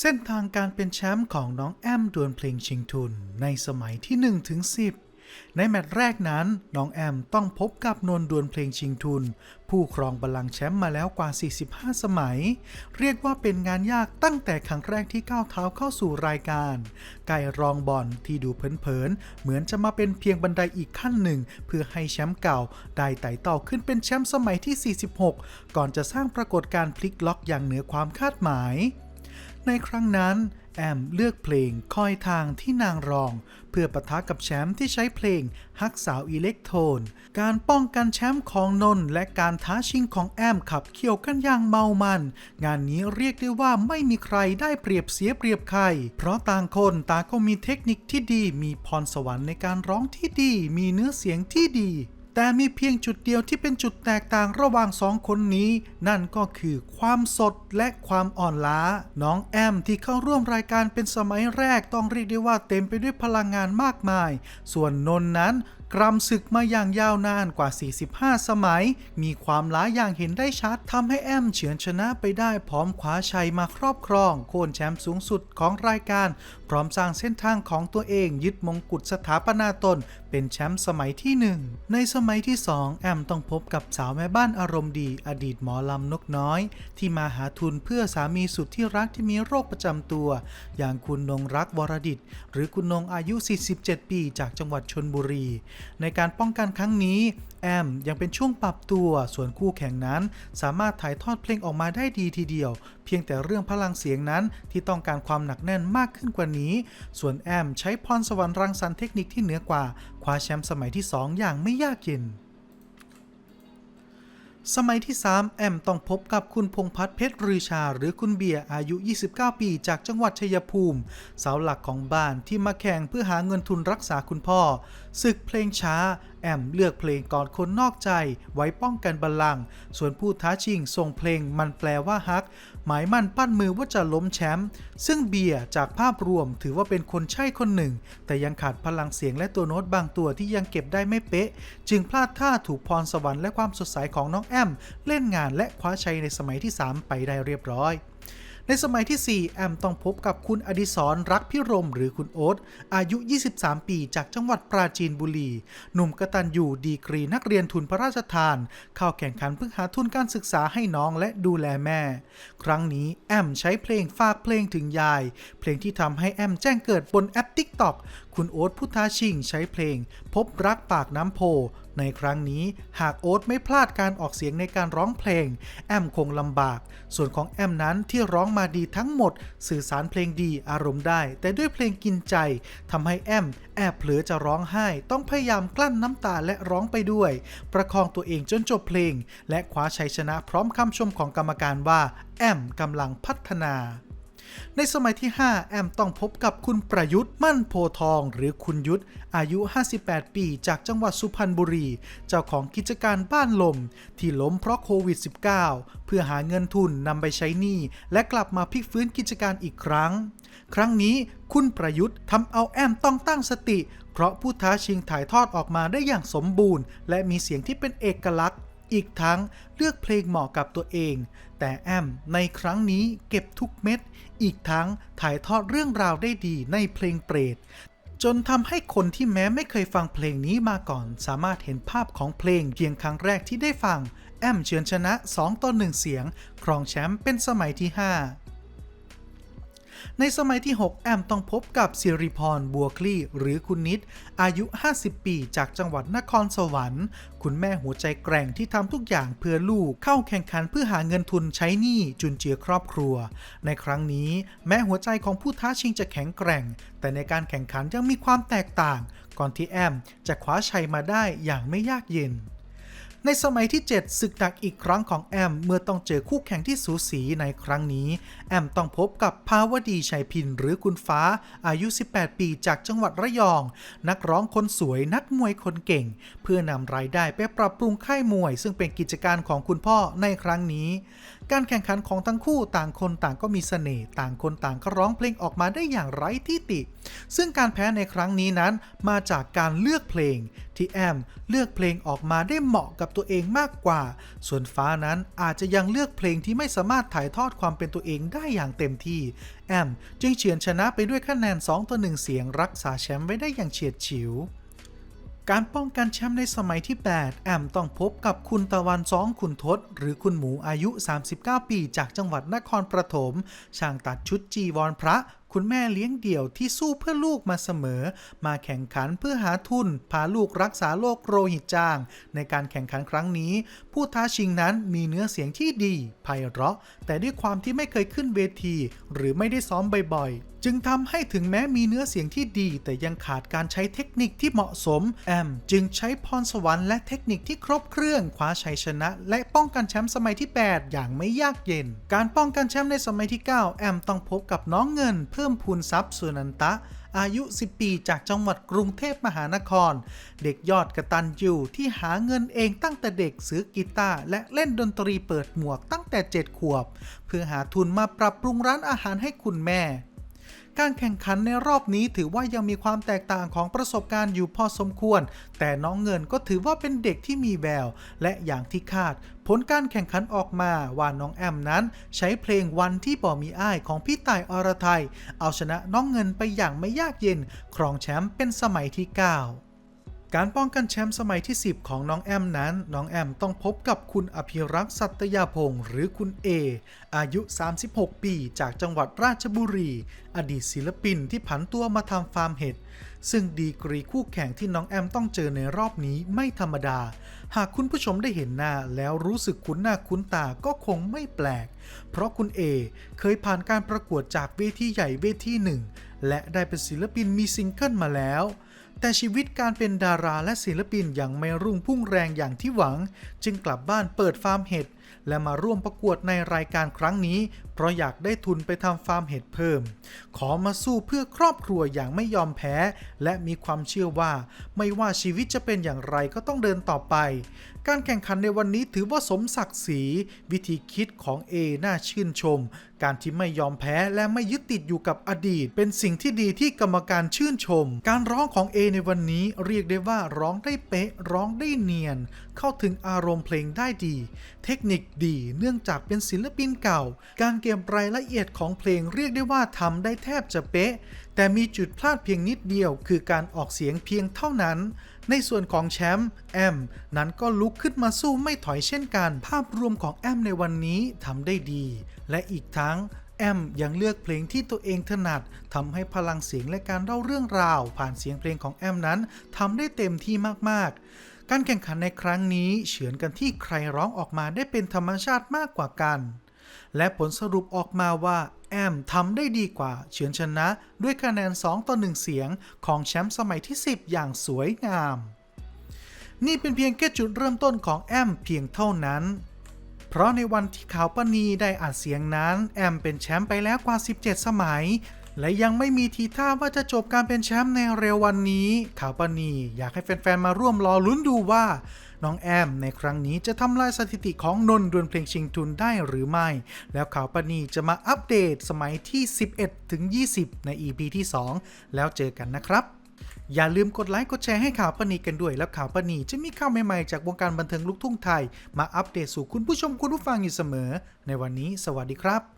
เส้นทางการเป็นแชมป์ของน้องแอมดวลเพลงชิงทุนในสมัยที่1ถึง10 ในแมตช์แรกนั้นน้องแอมต้องพบกับนนท์ดวลเพลงชิงทุน ผู้ครองบัลลังก์แชมป์มาแล้วกว่า 45 สมัย เรียกว่าเป็นงานยากตั้งแต่ครั้งแรกที่ก้าวเท้าเข้าสู่รายการ ไก่รองบอลที่ดูเผินๆเหมือนจะมาเป็นเพียงบันไดอีกขั้นหนึ่ง เพื่อให้แชมป์เก่าได้ไต่เต่าขึ้นเป็นแชมป์สมัยที่ 46 ก่อนจะสร้างปรากฏการณ์พลิกล็อกอย่างเหนือความคาดหมาย ในครั้งนั้นแอมเลือกเพลงคอยทางที่นางรอง เพื่อปะทะกับแชมป์ที่ใช้เพลงฮักสาวอิเล็กโทน การป้องกันแชมป์ของนนและการท้าชิงของแอมขับเคี่ยวกันอย่างเมามัน งานนี้เรียกได้ว่าไม่มีใครได้เปรียบเสียเปรียบใคร เพราะต่างคนต่างก็มีเทคนิคที่ดี มีพรสวรรค์ในการร้องที่ดี มีเนื้อเสียงที่ดี แต่มีเพียงจุดเดียวที่เป็นจุดแตกต่างระหว่างสองคนนี้ นั่นก็คือความสดและความอ่อนล้า น้องแอมที่เข้าร่วมรายการเป็นสมัยแรกต้องเรียกได้ว่าเต็มไปด้วยพลังงานมากมาย ส่วนนนท์นั้นกรำศึกมาอย่างยาวนานกว่า 45 สมัย มีความล้าอย่างเห็นได้ชัดทำให้แอมเฉือนชนะไปได้พร้อมคว้าชัยมาครอบครอง โค่นแชมป์สูงสุดของรายการ พร้อมสร้างเส้นทางของตัวเองยึดมงกุฎสถาปนาตน เป็นแชมป์สมัยที่ 1 ในสมัยที่ 2 แอมต้องพบกับสาวแม่บ้านอารมณ์ดี อดีตหมอลำนกน้อย ที่มาหาทุนเพื่อสามีสุดที่รักที่มีโรคประจำตัว อย่างคุณนงรักวรดิต หรือคุณนงอายุ 47 ปีจากจังหวัดชนบุรี ในการป้องกันครั้งนี้แอมยังเป็นช่วงปรับตัวส่วนคู่แข่งนั้น สามารถถ่ายทอดเพลงออกมาได้ดีทีเดียวเพียงแต่เรื่องพลังเสียงนั้นที่ต้องการความหนักแน่นมากขึ้นกว่านี้ ส่วนแอมใช้พรสวรรค์รังสรรค์เทคนิคที่เหนือกว่าคว้าแชมป์สมัยที่ 2 อย่างไม่ยากเย็น สมัยที่ 3 แอมต้องพบกับคุณพงพัฒน์เพชรรือชา หรือคุณเบียร์อายุ 29 ปี จากจังหวัดชัยภูมิ เสาหลักของบ้านที่มาแข่งเพื่อหาเงินทุนรักษาคุณพ่อ ศึกเพลงช้า แอมเลือกเพลงก่อนคนนอกใจ ไว้ป้องกันบัลลังก์ส่วนผู้ท้าชิงส่งเพลงมันแปลว่าฮัก หมายมั่นปั้นมือว่าจะล้มแชมป์ซึ่งเบียร์จากภาพรวมถือว่าเป็นคนใช่คนหนึ่ง แต่ยังขาดพลังเสียงและตัวโน้ตบางตัวที่ยังเก็บได้ไม่เป๊ะ จึงพลาดท่าถูกพรสวรรค์และความสดใสของน้องแอมเล่นงานและคว้าชัยในสมัยที่ 3 ไปได้เรียบร้อย ในสมัยที่ 4 แอมต้องพบกับคุณอดิศรรักพิรมหรือคุณโอ๊ตอายุ 23 ปีจากจังหวัดปราจีนบุรี หนุ่มกระตัญญูดีกรีนักเรียนทุนพระราชทาน เข้าแข่งขันเพื่อหาทุนการศึกษาให้น้องและดูแลแม่ ครั้งนี้แอมใช้เพลงฝากเพลงถึงยาย เพลงที่ทำให้แอมแจ้งเกิดบนแอป TikTok คุณโอ๊ตพุทธาชิงใช้เพลง พบรักปากน้ำโพ ในครั้งนี้หากโอ๊ตไม่พลาดการออกเสียงในการร้องเพลง แอมคงลำบาก ส่วนของแอมนั้นที่ร้องมาดีทั้งหมด สื่อสารเพลงดีอารมณ์ได้ แต่ด้วยเพลงกินใจทำให้แอมแอบเผลอจะร้องไห้ ต้องพยายามกลั้นน้ำตาและร้องไปด้วย ประคองตัวเองจนจบเพลง และคว้าชัยชนะพร้อมคำชมของกรรมการว่า แอมกำลังพัฒนา ในสมัยที่ 5 แอมต้องพบกับคุณประยุทธ์มั่นโพทอง หรือคุณยุทธอายุ 58 ปี จากจังหวัดสุพรรณบุรี เจ้าของกิจการบ้านลม ที่ล้มเพราะโควิด -19 เพื่อหาเงินทุนนำไปใช้หนี้และกลับมาพลิกฟื้นกิจการอีกครั้ง ครั้งนี้คุณประยุทธ์ทำเอาแอมต้องตั้งสติ เพราะผู้ท้าชิงถ่ายทอดออกมาได้อย่างสมบูรณ์ และมีเสียงที่เป็นเอกลักษณ์ อีกทั้งเลือกเพลงเหมาะกับตัวเอง แต่แอมในครั้งนี้เก็บทุกเม็ด อีกทั้งถ่ายทอดเรื่องราวได้ดีในเพลงเปรตจนทำให้คนที่แม้ไม่เคยฟังเพลงนี้มาก่อน สามารถเห็นภาพของเพลงเพียงครั้งแรกที่ได้ฟัง แอมเฉือนชนะ 2 ต่อ 1 เสียง ครองแชมป์เป็นสมัยที่ 5 ในสมัยที่ 6 แอมต้องพบกับสิริพรบัวคลี่ หรือคุณนิด อายุ 50 ปีจากจังหวัดนครสวรรค์ คุณแม่หัวใจแกร่งที่ทำทุกอย่างเพื่อลูกเข้าแข่งขันเพื่อหาเงินทุนใช้หนี้จุนเจือครอบครัว ในครั้งนี้แม้หัวใจของผู้ท้าชิงจะแข็งแกร่ง แต่ในการแข่งขันยังมีความแตกต่าง ก่อนที่แอมจะคว้าชัยมาได้อย่างไม่ยากเย็น ในสมัยที่ 7 ศึกหนักอีกครั้งของแอม เมื่อต้องเจอคู่แข่งที่สูสีในครั้งนี้ แอมต้องพบกับภาวดีชัยพินหรือคุณฟ้า อายุ 18 ปีจากจังหวัดระยอง นักร้องคนสวยนักมวยคนเก่ง เพื่อนำรายได้ไปปรับปรุงค่ายมวย ซึ่งเป็นกิจการของคุณพ่อในครั้งนี้การแข่งขันของทั้งคู่ต่างคนต่างก็มีเสน่ห์ต่างคนต่างก็ร้องเพลงออกมาได้อย่างไร้ที่ติ ซึ่งการแพ้ในครั้งนี้นั้นมาจากการเลือกเพลง ที่แอมเลือกเพลงออกมาได้เหมาะกับตัวเองมากกว่า ส่วนฟ้านั้นอาจจะยังเลือกเพลงที่ไม่สามารถถ่ายทอดความเป็นตัวเองได้อย่างเต็มที่ แอมจึงเฉือนชนะไปด้วยคะแนน2ต่อ1เสียงรักษาแชมป์ไว้ได้อย่างเฉียดฉิว การป้องกันแชมป์ในสมัยที่ 8 แอมต้องพบกับคุณตะวันซ้องขุนทศ หรือคุณหมูอายุ 39 ปีจากจังหวัดนครปฐม ช่างตัดชุดจีวรพระ คุณแม่เลี้ยงเดี่ยวที่สู้เพื่อลูกมาเสมอ มาแข่งขันเพื่อหาทุน พาลูกรักษาโรคโรหิตจาง ในการแข่งขันครั้งนี้ ผู้ท้าชิงนั้นมีเนื้อเสียงที่ดีไพเราะ แต่ด้วยความที่ไม่เคยขึ้นเวที หรือไม่ได้ซ้อมบ่อยๆ จึงทำให้ถึงแม้มีเนื้อเสียงที่ดี แต่ยังขาดการใช้เทคนิคที่เหมาะสม แอม จึงใช้พรสวรรค์และเทคนิคที่ครบเครื่องคว้าชัยชนะ และป้องกันแชมป์สมัยที่ 8 อย่างไม่ยากเย็น การป้องกันแชมป์ในสมัยที่ 9 แอมต้องพบกับน้องเงิน เพิ่มพูนทรัพย์สุนันตะอายุ 10 ปีจากจังหวัดกรุงเทพมหานคร เด็กยอดกระตันยูที่หาเงินเองตั้งแต่เด็กซื้อกีตาร์และเล่นดนตรีเปิดหมวกตั้งแต่ 7 ขวบ เพื่อหาทุนมาปรับปรุงร้านอาหารให้คุณแม่ การแข่งขันในรอบนี้ถือว่ายังมีความแตกต่างของประสบการณ์อยู่พอสมควร แต่น้องเงินก็ถือว่าเป็นเด็กที่มีแวว และอย่างที่คาด ผลการแข่งขันออกมาว่าน้องแอมนั้น ใช้เพลงวันที่บ่มีอ้ายของพี่ต่ายอรไทย เอาชนะน้องเงินไปอย่างไม่ยากเย็น ครองแชมป์เป็นสมัยที่ 9 การป้องกันแชมป์สมัยที่ 10 ของน้องแอมนั้น น้องแอมต้องพบกับคุณอภิรักษ์สัตยาพงศ์หรือคุณเอ อายุ 36 ปี จากจังหวัดราชบุรี อดีตศิลปินที่ผันตัวมาทำฟาร์มเห็ด ซึ่งดีกรีคู่แข่งที่น้องแอมต้องเจอในรอบนี้ไม่ธรรมดา หากคุณผู้ชมได้เห็นหน้าแล้วรู้สึกคุ้นหน้าคุ้นตาก็คงไม่แปลก เพราะคุณเอเคยผ่านการประกวดจากเวทีใหญ่เวทีหนึ่ง และได้เป็นศิลปินมีซิงเกิลมาแล้ว แต่ชีวิตการเป็นดาราและศิลปินยังไม่รุ่งพุ่งแรงอย่างที่หวัง จึงกลับบ้านเปิดฟาร์มเห็ด และมาร่วมประกวดในรายการครั้งนี้ เพราะอยากได้ทุนไปทำฟาร์มเห็ดเพิ่ม ขอมาสู้เพื่อครอบครัวอย่างไม่ยอมแพ้ และมีความเชื่อว่า ไม่ว่าชีวิตจะเป็นอย่างไรก็ต้องเดินต่อไป การแข่งขันในวันนี้ถือว่าสมศักดิ์ศรีวิธีคิดของเอน่าชื่นชม การที่ไม่ยอมแพ้และไม่ยึดติดอยู่กับอดีต เป็นสิ่งที่ดีที่กรรมการชื่นชม การร้องของเอในวันนี้เรียกได้ว่าร้องได้เป๊ะร้องได้เนียน เข้าถึงอารมณ์เพลงได้ดี เทคนิคดี เนื่องจากเป็นศิลปินเก่า การเก็บรายละเอียดของเพลงเรียกได้ว่าทำได้แทบจะเป๊ะ แต่มีจุดพลาดเพียงนิดเดียว คือการออกเสียงเพียงเท่านั้น ในส่วนของแชมป์แอมนั้นก็ลุกขึ้นมาสู้ไม่ถอยเช่นกัน ภาพรวมของแอมในวันนี้ทำได้ดี และอีกทั้งแอมยังเลือกเพลงที่ตัวเองถนัดทำให้พลังเสียงและการเล่าเรื่องราว ผ่านเสียงเพลงของแอมนั้นทำได้เต็มที่มากๆ การแข่งขันในครั้งนี้เฉือนกันที่ใครร้องออกมาได้เป็นธรรมชาติมากกว่ากัน และผลสรุปออกมาว่า แอมทำได้ดีกว่าเฉือนชนะด้วยคะแนน 2 ต่อ 1 เสียงของแชมป์สมัยที่ 10 อย่างสวยงาม นี่เป็นเพียงแค่จุดเริ่มต้นของแอมเพียงเท่านั้น เพราะในวันที่ขาวปณีได้อัดเสียงนั้น แอมเป็นแชมป์ไปแล้วกว่า 17 สมัย และยังไม่มีทีท่าว่าจะจบการเป็นแชมป์ในเร็ววันนี้ขาวปณีอยากให้แฟนๆมาร่วมรอลุ้นดูว่า น้องแอมในครั้งนี้จะทำลายสถิติของนนท์ดวลเพลงชิงทุนได้หรือไม่ แล้วขาวปณีจะมาอัปเดตสมัยที่ 11 ถึง 20 ใน EP ที่ 2 แล้วเจอกันนะครับอย่าลืมกดไลค์กดแชร์ให้ข่าวปณีกันด้วย แล้วข่าวปณีจะมีข่าวใหม่ๆจากวงการบันเทิงลูกทุ่งไทย มาอัปเดตสู่คุณผู้ชมคุณผู้ฟังอยู่เสมอ ในวันนี้ สวัสดีครับ